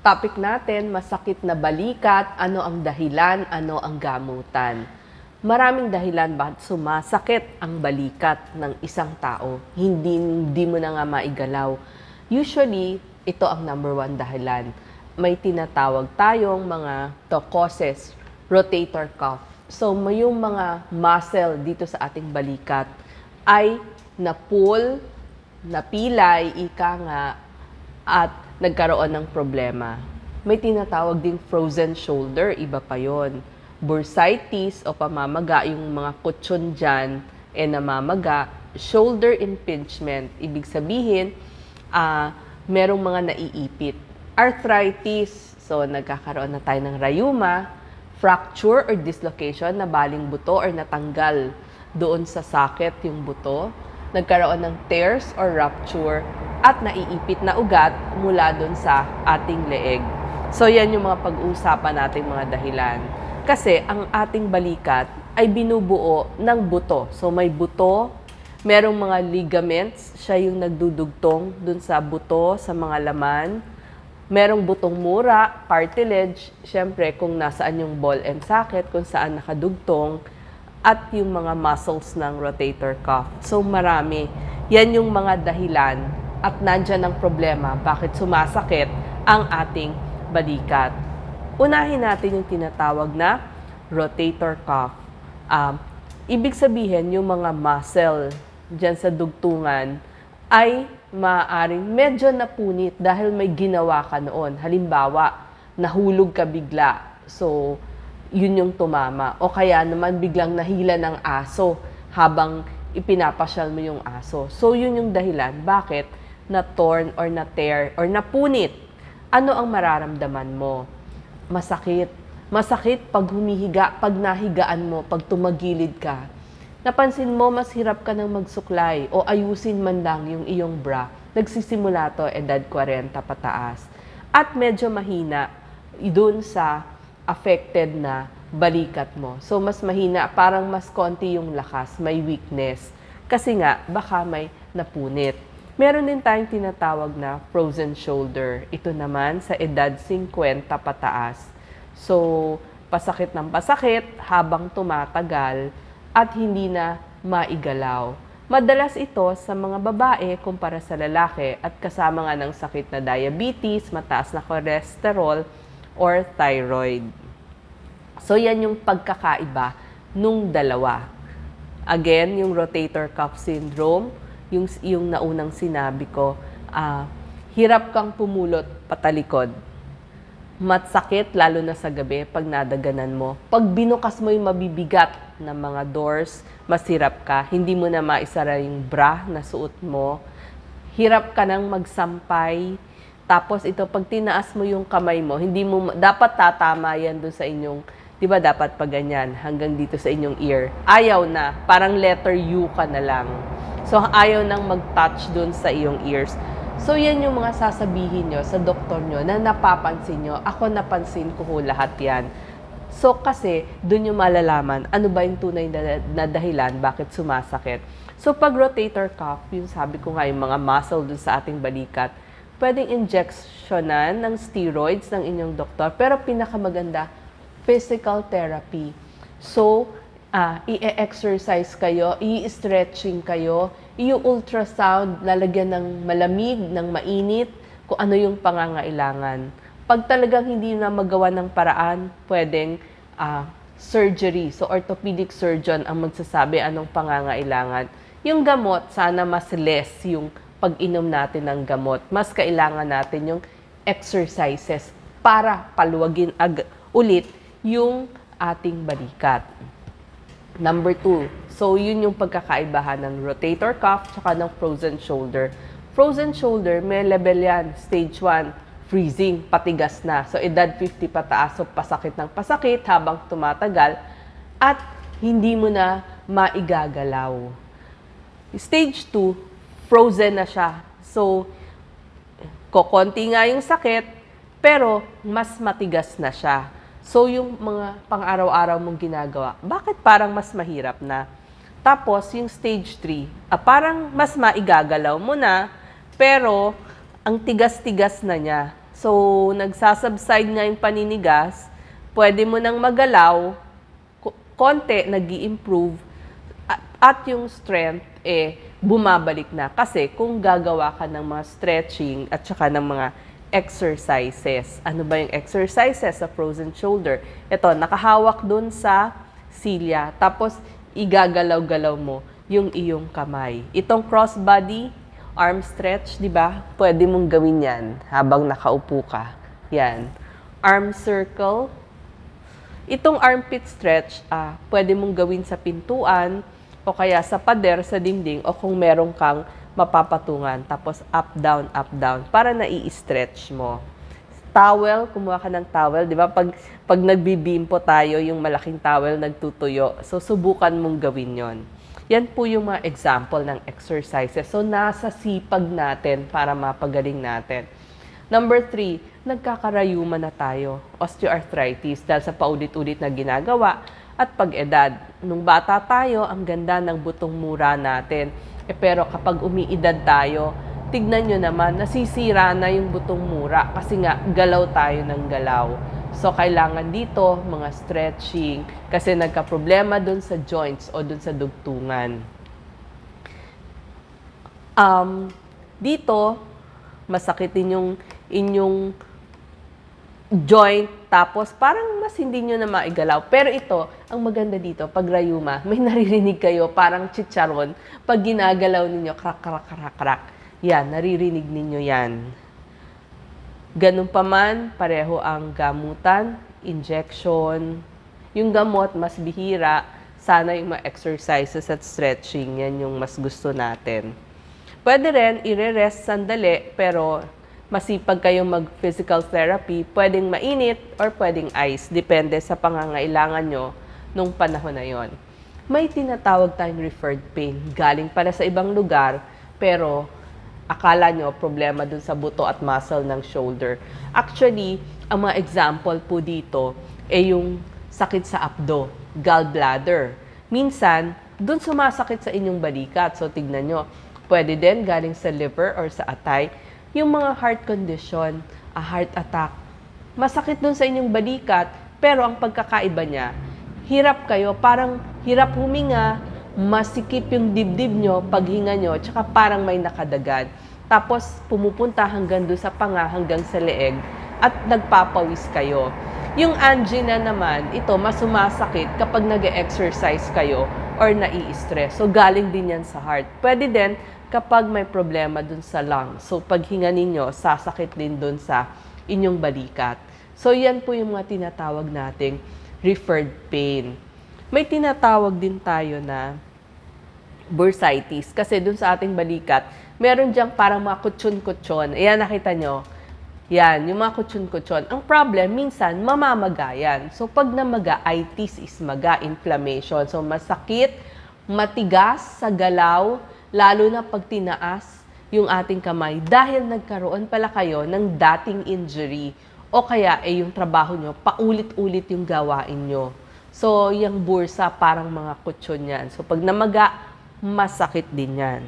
Topic natin, masakit na balikat, ano ang dahilan, ano ang gamutan. Maraming dahilan bakit sumasakit ang balikat ng isang tao. Hindi, hindi mo na nga maigalaw. Usually, ito ang number one dahilan. May tinatawag tayong mga to causes, rotator cuff. So, may yung mga muscle dito sa ating balikat ay na-pull, napilay, ika nga, at nagkaroon ng problema. May tinatawag ding frozen shoulder, iba pa yon. Bursitis o pamamaga, yung mga kutsyon dyan, e namamaga. Shoulder impingement, ibig sabihin, ah merong mga naiipit. Arthritis, so nagkakaroon na tayo ng rayuma, fracture or dislocation, nabaling buto or natanggal doon sa socket yung buto, nagkaroon ng tears or rupture, at naiipit na ugat mula doon sa ating leeg. So yan yung mga pag-uusapan nating mga dahilan. Kasi ang ating balikat ay binubuo ng buto. So may buto, merong mga ligaments, siya yung nagdudugtong dun sa buto, sa mga laman. Merong butong mura, cartilage, syempre kung nasaan yung ball and socket, kung saan nakadugtong, at yung mga muscles ng rotator cuff. So marami. Yan yung mga dahilan at nandyan ang problema bakit sumasakit ang ating balikat. Unahin natin yung tinatawag na rotator cuff. Um, ibig sabihin, yung mga muscle dyan sa dugtungan ay maaaring medyo napunit dahil may ginawa ka noon. Halimbawa, nahulog ka bigla. So, yun yung tumama. O kaya naman biglang nahila ng aso habang ipinapasyal mo yung aso. So, yun yung dahilan. Bakit? Na torn or na tear or napunit, ano ang mararamdaman mo? Masakit. Masakit pag humihiga, pag nahigaan mo, pag tumagilid ka. Napansin mo, mas hirap ka ng magsuklay o ayusin man lang yung iyong bra. Nagsisimula to edad 40 pataas. At medyo mahina doon sa affected na balikat mo. So, mas mahina, parang mas konti yung lakas, may weakness. Kasi nga, baka may napunit. Meron din tayong tinatawag na frozen shoulder. Ito naman sa edad 50 pataas. So, pasakit ng pasakit habang tumatagal at hindi na maigalaw. Madalas ito sa mga babae kumpara sa lalaki at kasama nga ng sakit na diabetes, mataas na cholesterol, or thyroid. So, yan yung pagkakaiba nung dalawa. Again, yung rotator cuff syndrome, yung, yung naunang sinabi ko, ah, hirap kang pumulot patalikod. Matsakit, lalo na sa gabi, pag nadaganan mo. Pag binukas mo yung mabibigat na mga doors, masirap ka. Hindi mo na maisara yung bra na suot mo. Hirap ka nang magsampay. Tapos ito, pag tinaas mo yung kamay mo, hindi mo, dapat tatama yan doon sa inyong, di ba dapat pa ganyan, hanggang dito sa inyong ear. Ayaw na, parang letter U ka na lang. So, ayaw nang mag-touch dun sa iyong ears. So, yan yung mga sasabihin nyo sa doktor nyo na napapansin nyo. Ako napansin ko ho lahat yan. So, kasi dun yung malalaman ano ba yung tunay na, na dahilan bakit sumasakit. So, pag rotator cuff, yung sabi ko nga, yung mga muscle dun sa ating balikat, pwedeng injectionan ng steroids ng inyong doktor. Pero pinakamaganda, physical therapy. So, ah, i-exercise kayo, i-stretching kayo, i-ultrasound, lalagyan ng malamig, ng mainit, kung ano yung pangangailangan. Pag talagang hindi na magawa ng paraan, pwedeng ah, surgery. So, orthopedic surgeon ang magsasabi anong pangangailangan. Yung gamot, sana mas less yung pag-inom natin ng gamot. Mas kailangan natin yung exercises para paluwagin ag- ulit yung ating balikat. Number two, so yun yung pagkakaibahan ng rotator cuff tsaka ng frozen shoulder. Frozen shoulder, may level yan. Stage 1, freezing, patigas na. So edad 50 pataas, so pasakit ng pasakit habang tumatagal at hindi mo na maigagalaw. Stage 2, frozen na siya. So, kokonti nga yung sakit, pero mas matigas na siya. So, yung mga pang-araw-araw mong ginagawa, bakit parang mas mahirap na? Tapos, yung stage 3, ah, parang mas maigagalaw mo na, pero ang tigas-tigas na niya. So, nagsasubside nga yung paninigas, pwede mo nang magalaw, ko- konti, nag improve at, at yung strength, eh, bumabalik na. Kasi kung gagawa ka ng mga stretching at saka ng mga exercises. Ano ba yung exercises sa frozen shoulder? Ito, nakahawak dun sa silya. Tapos, igagalaw-galaw mo yung iyong kamay. Itong crossbody, arm stretch, di ba? Pwede mong gawin yan habang nakaupo ka. Yan. Arm circle. Itong armpit stretch, ah, pwede mong gawin sa pintuan o kaya sa pader, sa dingding o kung meron kang mapapatungan. Tapos up, down, up, down para nai-stretch mo. Towel, kumuha ka ng towel, di ba? Pag, pag nagbibimpo tayo, yung malaking towel nagtutuyo. So, subukan mong gawin yon. Yan po yung mga example ng exercises. So, nasa sipag natin para mapagaling natin. Number three, nagkakarayuma na tayo. Osteoarthritis dahil sa paulit-ulit na ginagawa at pag-edad. Nung bata tayo, ang ganda ng butong mura natin. Eh, pero kapag umiidad tayo, tignan nyo naman, nasisira na yung butong mura kasi nga galaw tayo ng galaw. So, kailangan dito mga stretching kasi nagka-problema dun sa joints o dun sa dugtungan. Um, dito, masakit din yung inyong joint, tapos parang mas hindi nyo na maigalaw. Pero ito, ang maganda dito, pag rayuma, may naririnig kayo, parang chicharon, pag ginagalaw ninyo, krak, krak, krak, krak. Yan, naririnig ninyo yan. Ganun pa man, pareho ang gamutan, injection. Yung gamot, mas bihira. Sana yung mga exercises at stretching, yan yung mas gusto natin. Pwede rin, i-rest sandali, pero masipag kayong mag-physical therapy, pwedeng mainit or pwedeng ice, depende sa pangangailangan nyo nung panahon na yon. May tinatawag tayong referred pain, galing pala sa ibang lugar, pero akala nyo problema dun sa buto at muscle ng shoulder. Actually, ang mga example po dito ay yung sakit sa abdo, gallbladder. Minsan, dun sumasakit sa inyong balikat. So, tignan nyo, pwede din galing sa liver or sa atay. Yung mga heart condition, a heart attack, masakit dun sa inyong balikat, pero ang pagkakaiba niya, hirap kayo, parang hirap huminga, masikip yung dibdib nyo, paghinga nyo, tsaka parang may nakadagan. Tapos pumupunta hanggang doon sa panga, hanggang sa leeg, at nagpapawis kayo. Yung angina naman, ito mas sumasakit kapag nag exercise kayo or nai-stress. So galing din yan sa heart. Pwede din kapag may problema dun sa lungs. So paghinga ninyo, sasakit din dun sa inyong balikat. So yan po yung mga tinatawag nating referred pain. May tinatawag din tayo na bursitis. Kasi dun sa ating balikat, meron diyang parang mga kutsyon-kutsyon. Ayan, nakita nyo. Yan, yung mga kutsyon-kutsyon. Ang problem, minsan, mamamaga yan. So, pag namaga, itis is maga, inflammation. So, masakit, matigas sa galaw, lalo na pag tinaas yung ating kamay dahil nagkaroon pala kayo ng dating injury o kaya eh yung trabaho nyo, paulit-ulit yung gawain nyo. So, yung bursa, parang mga kutsyon yan. So, pag namaga, masakit din yan.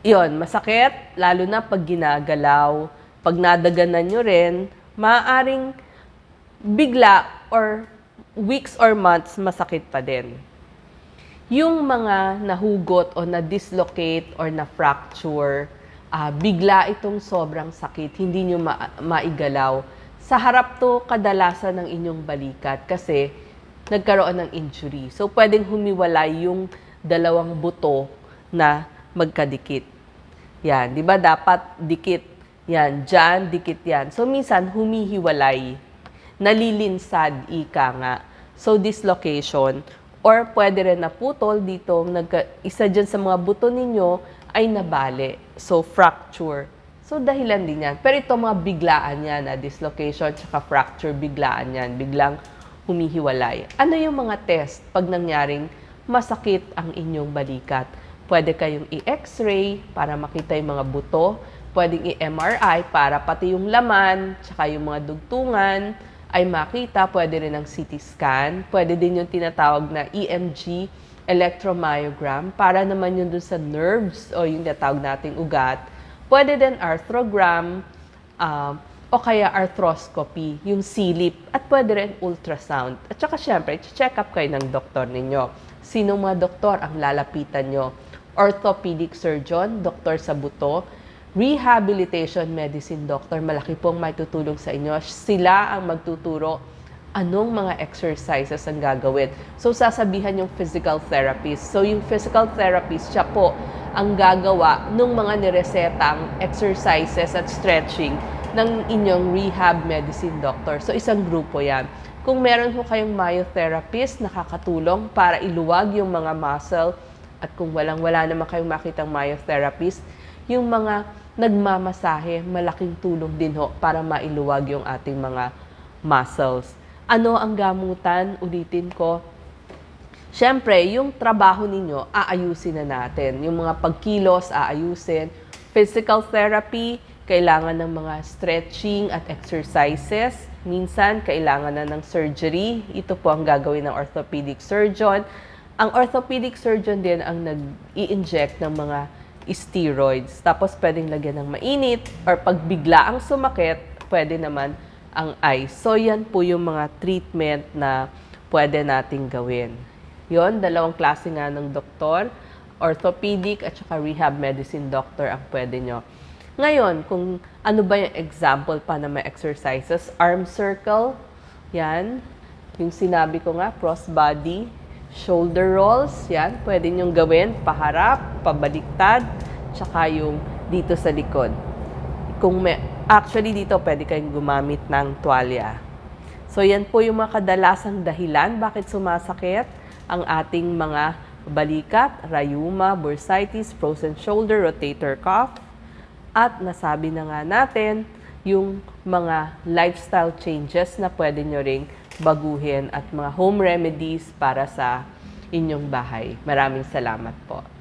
Yon, masakit, lalo na pag ginagalaw. Pag nadaganan nyo rin, maaaring bigla or weeks or months masakit pa din. Yung mga nahugot o na-dislocate or na-fracture, ah, bigla itong sobrang sakit, hindi nyo ma- maigalaw. Sa harap to kadalasan ng inyong balikat kasi nagkaroon ng injury. So, pwedeng humiwalay yung dalawang buto na magkadikit. Yan, di ba dapat dikit? Yan, dyan, dikit yan. So, minsan humihiwalay. Nalilinsad, ika nga. So, dislocation. Or pwede rin naputol dito, nagka, isa dyan sa mga buto ninyo ay nabali. So, fracture. So, dahilan din yan. Pero ito mga biglaan yan, na dislocation, tsaka fracture, biglaan yan. Biglang humihiwalay. Ano yung mga test pag nangyaring masakit ang inyong balikat? Pwede kayong i-x-ray para makita yung mga buto. Pwedeng i-MRI para pati yung laman, tsaka yung mga dugtungan ay makita. Pwede rin ang CT scan. Pwede din yung tinatawag na EMG, electromyogram, para naman yun dun sa nerves o yung tinatawag nating ugat. Pwede din arthrogram, um, o kaya arthroscopy, yung silip, at pwede rin ultrasound. At saka syempre, check up kayo ng doktor ninyo. Sino mga doktor ang lalapitan nyo? Orthopedic surgeon, doktor sa buto, rehabilitation medicine doctor, malaki pong may tutulong sa inyo. Sila ang magtuturo anong mga exercises ang gagawin. So, sasabihan yung physical therapist. So, yung physical therapist, siya po ang gagawa ng mga niresetang exercises at stretching ng inyong rehab medicine doctor. So, isang grupo yan. Kung meron ho kayong myotherapist, nakakatulong para iluwag yung mga muscle at kung walang-wala naman kayong makitang myotherapist, yung mga nagmamasahe, malaking tulong din ho para mailuwag yung ating mga muscles. Ano ang gamutan? Ulitin ko. Siyempre, yung trabaho ninyo, aayusin na natin. Yung mga pagkilos, aayusin. Physical therapy, kailangan ng mga stretching at exercises. Minsan, kailangan na ng surgery. Ito po ang gagawin ng orthopedic surgeon. Ang orthopedic surgeon din ang nag-i-inject ng mga steroids. Tapos, pwedeng lagyan ng mainit or pag bigla ang sumakit, pwede naman ang ice. So, yan po yung mga treatment na pwede nating gawin. Yon, dalawang klase nga ng doktor, orthopedic at saka rehab medicine doctor ang pwede nyo. Ngayon, kung ano ba yung example pa na may exercises, arm circle, yan. Yung sinabi ko nga, cross body, shoulder rolls, yan. Pwede nyong gawin, paharap, pabaliktad, tsaka yung dito sa likod. Kung may, actually dito pwede kayong gumamit ng tuwalya. So yan po yung mga kadalasang dahilan bakit sumasakit ang ating mga balikat, rayuma, bursitis, frozen shoulder, rotator cuff. At nasabi na nga natin yung mga lifestyle changes na pwede nyo ring baguhin at mga home remedies para sa inyong bahay. Maraming salamat po.